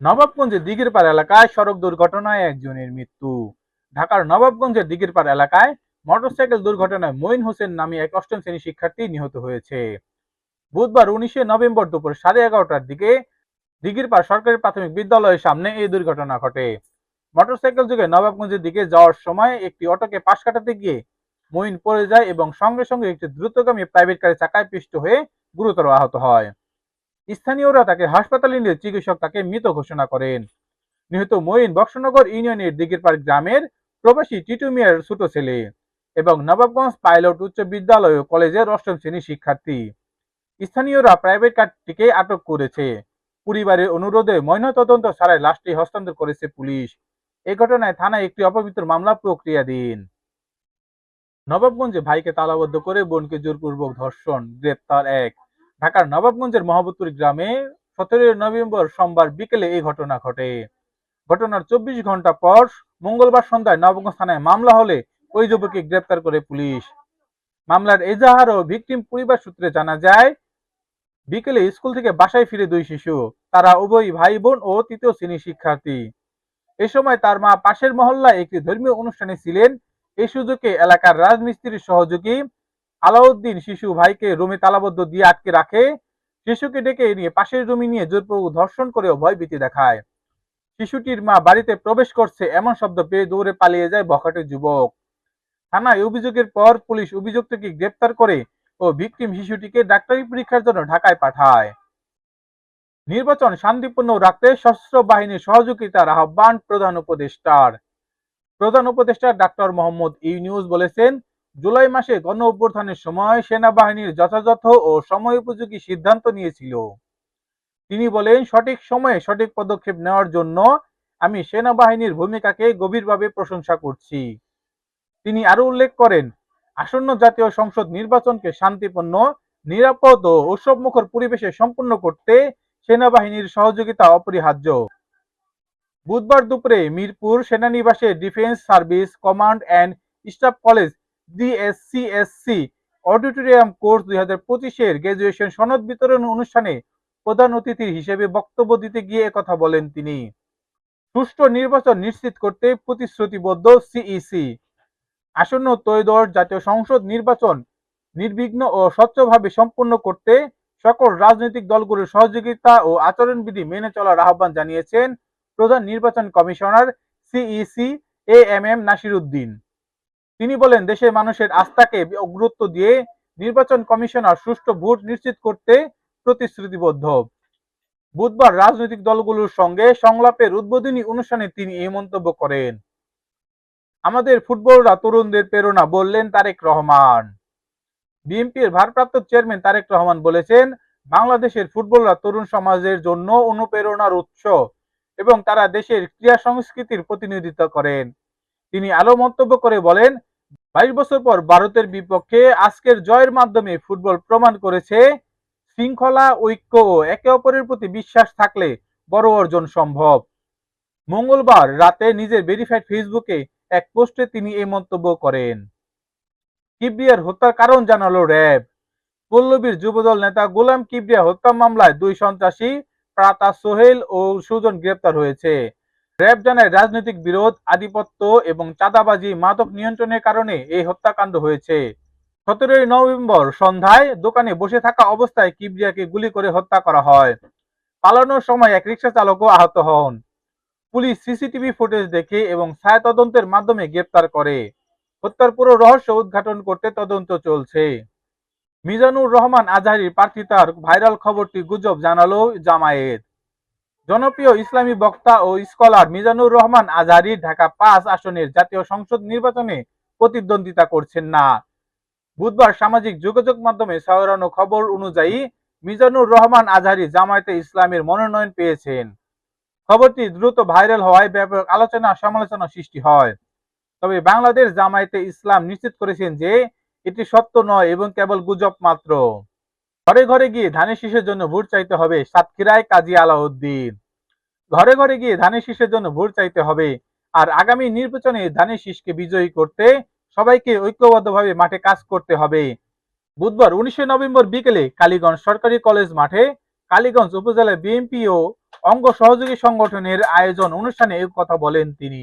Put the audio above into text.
নবাবগঞ্জের দিঘিরপাড় এলাকায় সড়ক দুর্ঘটনায় একজনের মৃত্যু। ঢাকার নবাবগঞ্জের দিঘিরপাড় এলাকায় মোটরসাইকেল দুর্ঘটনায় মঈন হোসেন নামে এক অষ্টম শ্রেণি শিক্ষার্থী নিহত হয়েছে। বুধবার উনিশে নভেম্বর দুপুর সাড়ে এগারোটার দিকে দিঘিরপাড় সরকারি প্রাথমিক বিদ্যালয়ের সামনে এই দুর্ঘটনা ঘটে। মোটরসাইকেল যুগে নবাবগঞ্জের দিকে যাওয়ার সময় একটি অটোকে পাশ কাটাতে গিয়ে মঈন পড়ে যায় এবং সঙ্গে সঙ্গে একটি দ্রুতগামী প্রাইভেট কারের চাকায় পিষ্ট হয়ে গুরুতর আহত হয়। স্থানীয়রা তাকে হাসপাতালে নিয়ে চিকিৎসক তাকে মৃত ঘোষণা করেন। নিহত মঈন বক্সনগর ইউনিয়নের দিগিরপাড় গ্রামের প্রবাসী টিটু মিয়ার ছোট ছেলে এবং নবাবগঞ্জ পাইলট উচ্চ বিদ্যালয় ও কলেজের অষ্টম শ্রেণির শিক্ষার্থী। স্থানীয়রা প্রাইভেট কারটিকে আটক করেছে। পরিবারের অনুরোধে ময়নাতদন্ত ছাড়াই লাশটি হস্তান্তর করেছে পুলিশ। এ ঘটনায় থানায় একটি অপমৃত্যুর মামলা প্রক্রিয়াধীন নবাবগঞ্জে ভাইকে তালাবদ্ধ করে বোনকে জোরপূর্বক ধর্ষণ, গ্রেপ্তার এক। ঢাকার নবাবগঞ্জের মহাবতপুর গ্রামে সতেরোই নভেম্বর সোমবার বিকেলে এই ঘটনা ঘটে। ঘটনার চব্বিশ ঘণ্টা পর মঙ্গলবার সন্ধ্যায় নবাবগঞ্জ থানায় মামলা হলে ওই যুবককে গ্রেপ্তার করে পুলিশ। মামলার এজাহার ও ভিকটিম পরিবার সূত্রে জানা যায়, বিকেলে স্কুল থেকে বাসায় ফিরে দুই শিশু, তারা উভয় ভাই বোন ও তৃতীয় শ্রেণির শিক্ষার্থী। এ সময় তার মা পাশের মহল্লায় একটি ধর্মীয় অনুষ্ঠানে ছিলেন। এই সুযোগে এলাকার রাজমিস্ত্রির সহযোগী আলাউদ্দিন শিশু ভাইকে রুমে তালাবদ্ধ দিয়ে আটকে রাখে। শিশুকে ডেকে নিয়ে পাশের রুমে নিয়ে জোরপূর্বক ধর্ষণ করেও ভয়ভীতি দেখায়। শিশুটির মা বাড়িতে প্রবেশ করছে এমন শব্দ পেয়ে দৌড়ে পালিয়ে যায় বখাটে যুবক। থানায় অভিযোগের পর পুলিশ অভিযুক্তকে গ্রেপ্তার করে ও ভিকটিম শিশুটিকে ডাক্তারি পরীক্ষার জন্য ঢাকায় পাঠায়। নির্বাচন শান্তিপূর্ণ রাখতে সশস্ত্র বাহিনীর সহযোগিতার আহ্বান প্রধান উপদেষ্টার। প্রধান উপদেষ্টা ডাক্তার মোহাম্মদ ইউনিউস বলেছেন জুলাই মাসে গণ অভ্যুত্থানের সময় সেনাবাহিনীর যথাযথ ও সময় উপযোগী সিদ্ধান্ত নিয়েছিল। তিনি বলেন, সঠিক সময়ে সঠিক পদক্ষেপ নেওয়ার জন্য আমি সেনাবাহিনীর ভূমিকাকে গভীরভাবে প্রশংসা করছি। তিনি আরও উল্লেখ করেন, আসন্ন জাতীয় সংসদ নির্বাচনকে শান্তিপূর্ণ, নিরাপদ ও উৎসবমুখর পরিবেশে সম্পন্ন করতে সেনাবাহিনীর সহযোগিতা অপরিহার্য। বুধবার দুপুরে মিরপুর সেনানিবাসে defence service command and staff college DSCSC auditorium course দুই হাজার পঁচিশের গ্রাজুয়েশন সনদ বিতরণ অনুষ্ঠানে প্রধান অতিথি হিসেবে বক্তব্য দিতে গিয়ে একথা বলেন তিনি। সুষ্ঠু নির্বাচন নিশ্চিত করতে প্রতিশ্রুতিবদ্ধ সিইসি আসন্ন ত্রয়োদশ জাতীয় সংসদ নির্বাচন নির্বিঘ্ন ও স্বচ্ছভাবে সম্পন্ন করতে সকল রাজনৈতিক দলগুলোর সহযোগিতা ও আচরণবিধি মেনে চলার আহ্বান জানিয়েছেন প্রধান নির্বাচন commissioner CEC A M M Nasir Uddin তিনি বলেন, দেশের মানুষের আস্থাকে গুরুত্ব দিয়ে নির্বাচন কমিশনার সুষ্ঠু ভোট নিশ্চিত করতে প্রতিশ্রুতিবদ্ধ। বুধবার রাজনৈতিক দলগুলোর সঙ্গে সংলাপের উদ্বোধনী অনুষ্ঠানে তিনি এই মন্তব্য করেন। আমাদের ফুটবলরা তরুণদের প্রেরণা, বললেন তারেক রহমান। বিএনপির ভারপ্রাপ্ত চেয়ারম্যান তারেক রহমান বলেছেন, বাংলাদেশের ফুটবলরা তরুণ সমাজের জন্য অনুপ্রেরণার উৎস এবং তারা দেশের ক্রীড়া সংস্কৃতির প্রতিনিধিত্ব করেন। তিনি আরও মন্তব্য করে বলেন বাইশ বছর পর ভারতের বিপক্ষে আজকের জয়ের মাধ্যমে ফুটবল প্রমাণ করেছে শৃঙ্খলা, ঐক্য ও একে অপরের প্রতি বিশ্বাস থাকলে বড় অর্জন সম্ভব। মঙ্গলবার রাতে নিজের ভেরিফাইড ফেসবুকে এক পোস্টে তিনি এই মন্তব্য করেন। কিবরিয়ার হত্যার কারণ জানালো র্যাব। পল্লবীর যুবদল নেতা গোলাম কিবরিয়া হত্যা মামলায় দুই সন্ত্রাসী, প্রাতা সোহেল ও সুজন গ্রেপ্তার হয়েছে। র্যাব জানায়, রাজনৈতিক বিরোধ, আধিপত্য এবং চাঁদাবাজি মাদক নিয়ন্ত্রণের কারণে এই হত্যাকাণ্ড হয়েছে। সতেরোই নভেম্বর সন্ধ্যায় দোকানে বসে থাকা অবস্থায় কিবরিয়াকে গুলি করে হত্যা করা হয়। পালানোর সময় এক রিক্সা চালকও আহত হন। পুলিশ সিসিটিভি ফুটেজ দেখে এবং ছায়া তদন্তের মাধ্যমে গ্রেপ্তার করে। হত্যার পুরো রহস্য উদ্ঘাটন করতে তদন্ত চলছে। মিজানুর রহমান আজহারির প্রার্থিতার ভাইরাল খবরটি গুজব জানালো জামায়াত। জনপ্রিয় ইসলামী বক্তা ও স্কলার মিজানুর রহমান আজহারি ঢাকা পাঁচ আসনের জাতীয় সংসদ নির্বাচনে প্রতিদ্বন্দ্বিতা করছেন না। বুধবার সামাজিক যোগাযোগ মাধ্যমে ছড়ানো খবর অনুযায়ী মিজানুর রহমান আজহারি জামায়াতে ইসলামের মনোনয়ন পেয়েছেন। খবরটি দ্রুত ভাইরাল হওয়ায় ব্যাপক আলোচনা সমালোচনা সৃষ্টি হয়। তবে বাংলাদেশ জামায়াতে ইসলাম নিশ্চিত করেছেন যে এটি সত্য নয় এবং কেবল গুজব মাত্র। ঘরে ঘরে গিয়ে ধানের শীষের জন্য ভোট চাইতে হবে সাতক্ষীরায় কাজী আলাউদ্দিন। ঘরে ঘরে গিয়ে ধানের শীষের জন্য ভোট চাইতে হবে আর আগামী নির্বাচনে ধানের শীষকে বিজয়ী করতে সবাইকে ঐক্যবদ্ধভাবে মাঠে কাজ করতে হবে। বুধবার উনিশে নভেম্বর বিকেলে কালীগঞ্জ সরকারি কলেজ মাঠে কালীগঞ্জ উপজেলা বিএনপি ও অঙ্গ সহযোগী সংগঠনের আয়োজন অনুষ্ঠানে কথা বলেন তিনি।